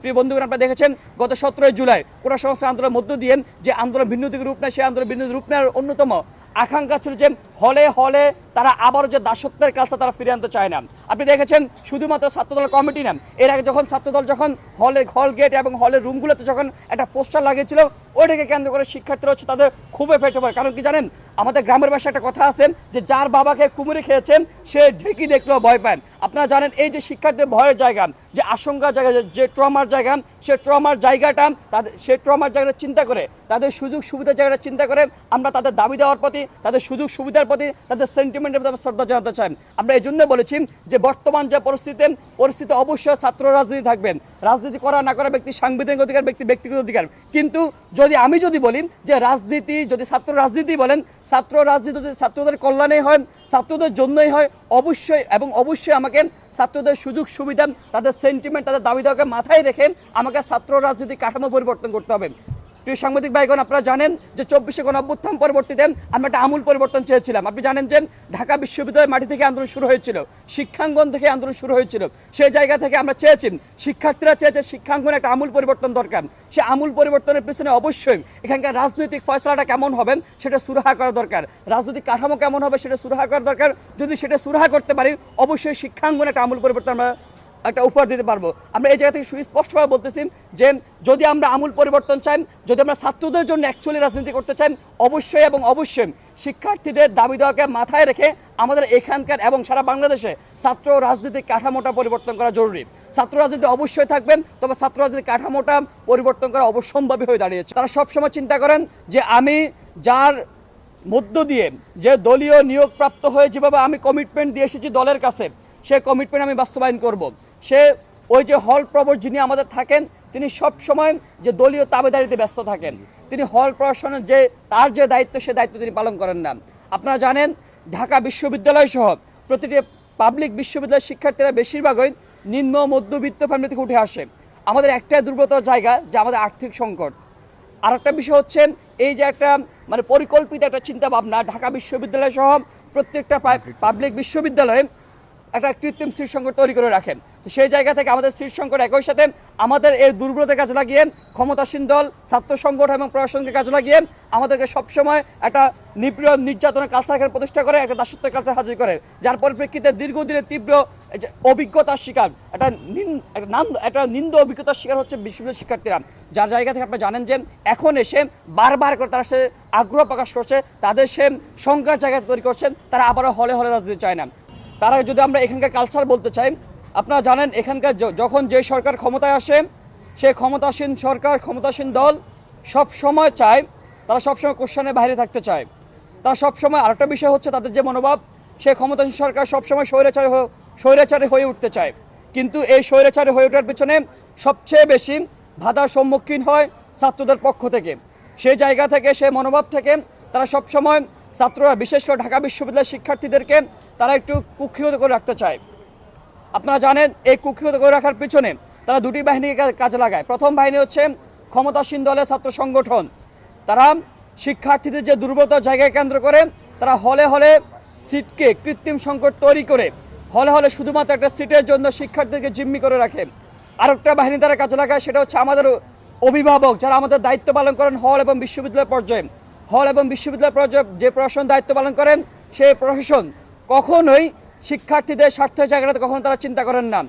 প্রিয় বন্ধুগণ, আপনারা দেখেছেন গত সতেরোই জুলাই কোটা সংস্কার আন্দোলনের মধ্য দিয়ে যে আন্দোলন ভিন্ন দিকে রূপ নেয়, সেই আন্দোলন ভিন্ন রূপ নেওয়ার অন্যতম আকাঙ্ক্ষা ছিল যে হলে হলে তারা আবার যে দাসত্বের কালচার তারা ফিরে আনতে চায় না। আপনি দেখেছেন শুধুমাত্র ছাত্রদল কমিটি না এর আগে যখন ছাত্রদল যখন হলে, হল গেট এবং হলের রুমগুলোতে যখন একটা পোস্টার লাগিয়েছিল ওইটাকে কেন্দ্র করে শিক্ষার্থীরা হচ্ছে তাদের খুব এফেক্ট পড়ে। কারণ কি জানেন? আমাদের গ্রামের ভাষায় একটা কথা আছে যে, যার বাবাকে কুমুরে খেয়েছেন, সে ঢেকি দেখলেও ভয় পান আপনারা জানেন, এই যে শিক্ষার্থীর ভয়ের জায়গা, যে আশঙ্কার জায়গা, যে- ট্রমার জায়গা, সে ট্রমার জায়গাটা তাদের সে ট্রমার জায়গাটা চিন্তা করে, তাদের সুযোগ সুবিধার জায়গাটা চিন্তা করে, আমরা তাদের দাবি দেওয়ার প্রতি, তাদের সুযোগ সুবিধার প্রতি, তাদের সেন্টিমেন্টের প্রতি শ্রদ্ধা জানাতে চাই। আমরা এই জন্য বলেছি যে, বর্তমান যে পরিস্থিতি পরিস্থিতি অবশ্যই ছাত্র রাজনীতি থাকবেন। রাজনীতি করা না করা ব্যক্তি সাংবিধানিক অধিকার, ব্যক্তি ব্যক্তিগত অধিকার। কিন্তু যদি আমি যদি বলি যে রাজনীতি, যদি ছাত্র রাজনীতি বলেন, ছাত্র রাজনীতি যদি ছাত্রদের কল্যাণে হয়, ছাত্রদের জন্যই হয়, অবশ্যই এবং অবশ্যই আমাকে ছাত্রদের সুযোগ সুবিধা, তাদের সেন্টিমেন্ট তাদের দাবি দাওয়াকে মাথায় রেখে আমাকে ছাত্র রাজনীতি কাঠামো পরিবর্তন করতে হবে। প্রিয় সাংবাদিক ভাইগণ, আপনারা জানেন যে চব্বিশে গণ অভ্যুত্থান পরবর্তীতে আমরা একটা আমূল পরিবর্তন চেয়েছিলাম। আপনি জানেন যে ঢাকা বিশ্ববিদ্যালয়ের মাটি থেকে আন্দোলন শুরু হয়েছিল, শিক্ষাঙ্গন থেকে আন্দোলন শুরু হয়েছিল। সেই জায়গা থেকে আমরা চেয়েছি, শিক্ষার্থীরা চেয়েছে শিক্ষাঙ্গনে একটা আমূল পরিবর্তন দরকার। সে আমূল পরিবর্তনের পিছনে অবশ্যই এখানকার রাজনৈতিক ফয়সলাটা কেমন হবে সেটা সুরাহা করা দরকার। রাজনৈতিক কাঠামো কেমন হবে সেটা সুরাহা করা দরকার। যদি সেটা সুরাহা করতে পারি, অবশ্যই শিক্ষাঙ্গনে একটা আমূল পরিবর্তন আমরা একটা উপহার দিতে পারব। আমরা এই জায়গা থেকে সুস্পষ্টভাবে বলতেছি যে, যদি আমরা আমূল পরিবর্তন চাই, যদি আমরা ছাত্রদের জন্য অ্যাকচুয়ালি রাজনীতি করতে চাই, অবশ্যই এবং অবশ্যই শিক্ষার্থীদের দাবি দেওয়াকে মাথায় রেখে আমাদের এখানকার এবং সারা বাংলাদেশে ছাত্র রাজনীতিক কাঠামোটা পরিবর্তন করা জরুরি। ছাত্র রাজনীতি অবশ্যই থাকবেন তবে ছাত্র রাজনীতির কাঠামোটা পরিবর্তন করা অবশ্যম্ভাবী হয়ে দাঁড়িয়েছে। তারা সবসময় চিন্তা করেন যে, আমি যার মধ্য দিয়ে যে দলীয় নিয়োগপ্রাপ্ত হয়ে যেভাবে আমি কমিটমেন্ট দিয়ে এসেছি দলের কাছে, সে কমিটমেন্ট আমি বাস্তবায়ন করব। সে ওই যে হল প্রবর যিনি আমাদের থাকেন, তিনি সব সময় যে দলীয় তাবেদারিতে ব্যস্ত থাকেন। তিনি হল প্রশাসনের যে, তার যে দায়িত্ব, সে দায়িত্ব তিনি পালন করেন না। আপনারা জানেন, ঢাকা বিশ্ববিদ্যালয় সহ প্রতিটি পাবলিক বিশ্ববিদ্যালয়ের শিক্ষার্থীরা বেশিরভাগই নিম্ন মধ্যবিত্ত ফ্যামিলি থেকে উঠে আসে। আমাদের একটাই দুর্বলতার জায়গা যে আমাদের আর্থিক সংকট। আর একটা বিষয় হচ্ছে, এই যে একটা মানে পরিকল্পিত একটা চিন্তা ভাবনা ঢাকা বিশ্ববিদ্যালয় সহ প্রত্যেকটা পাবলিক বিশ্ববিদ্যালয়ে একটা কৃত্রিম সিট সংকট তৈরি করে রাখেন। তো সেই জায়গা থেকে আমাদের সিট সংকট একই সাথে আমাদের এই দুর্বলতা কাজে লাগিয়ে ক্ষমতাসীন দল, ছাত্র সংগঠন এবং প্রশাসনকে কাজে লাগিয়ে আমাদেরকে সবসময় একটা নিপীড়ন, নির্যাতনের কালচার প্রতিষ্ঠা করে, একটা দাসত্বের কালচার হাজির করে। যার পরিপ্রেক্ষিতে দীর্ঘদিনের তীব্র অভিজ্ঞতার শিকার, একটা নাম- একটা নিন্দ অভিজ্ঞতার শিকার হচ্ছে বিশ্ববিদ্যালয় শিক্ষার্থীরা। যার জায়গা থেকে আপনারা জানেন যে এখন এসে বারবার করে তারা সে আগ্রহ প্রকাশ করছে, তাদের সে সংখ্যার জায়গা তৈরি করছেন, তারা আবারও হলে হলে রাজনীতি চায় না। তারা যদি আমরা এখানকার কালচার বলতে চাই, আপনারা জানেন এখানকার যখন যে সরকার ক্ষমতায় আসে, সে ক্ষমতাসীন সরকার, ক্ষমতাসীন দল সব সময় চায়, তারা সবসময় কোশ্চেনের বাইরে থাকতে চায়। তারা সবসময় আরেকটা বিষয় হচ্ছে তাদের যে মনোভাব, সে ক্ষমতাসীন সরকার সবসময় স্বৈরাচারী স্বৈরাচারী হয়ে উঠতে চায়। কিন্তু এই স্বৈরাচারী হয়ে ওঠার পিছনে সবচেয়ে বেশি বাধার সম্মুখীন হয় ছাত্রদের পক্ষ থেকে। সেই জায়গা থেকে সেই মনোভাব থেকে তারা সবসময় ছাত্ররা, বিশেষ করে ঢাকা বিশ্ববিদ্যালয়ের শিক্ষার্থীদেরকে তারা একটু কুক্ষিগত করে রাখতে চায়। আপনারা জানেন, এই কুক্ষিগত করে রাখার পিছনে তারা দুটি বাহিনীকে কাজে লাগায়। প্রথম বাহিনী হচ্ছে ক্ষমতাসীন দলের ছাত্র সংগঠন। তারা শিক্ষার্থীদের যে দুর্বলতার জায়গায় কেন্দ্র করে, তারা হলে হলে সিটকে কৃত্রিম সংকট তৈরি করে, হলে হলে শুধুমাত্র একটা সিটের জন্য শিক্ষার্থীদেরকে জিম্মি করে রাখে। আরেকটা বাহিনী তারা কাজে লাগায়, সেটা হচ্ছে আমাদের অভিভাবক, যারা আমাদের দায়িত্ব পালন করেন হল এবং বিশ্ববিদ্যালয় পর্যায়ে। হল এবং বিশ্ববিদ্যালয় যে প্রশাসন দায়িত্ব পালন করেন, সেই প্রশাসন কখনোই শিক্ষার্থীদের স্বার্থ জায়গাটাতে কখনো তারা চিন্তা করেন না।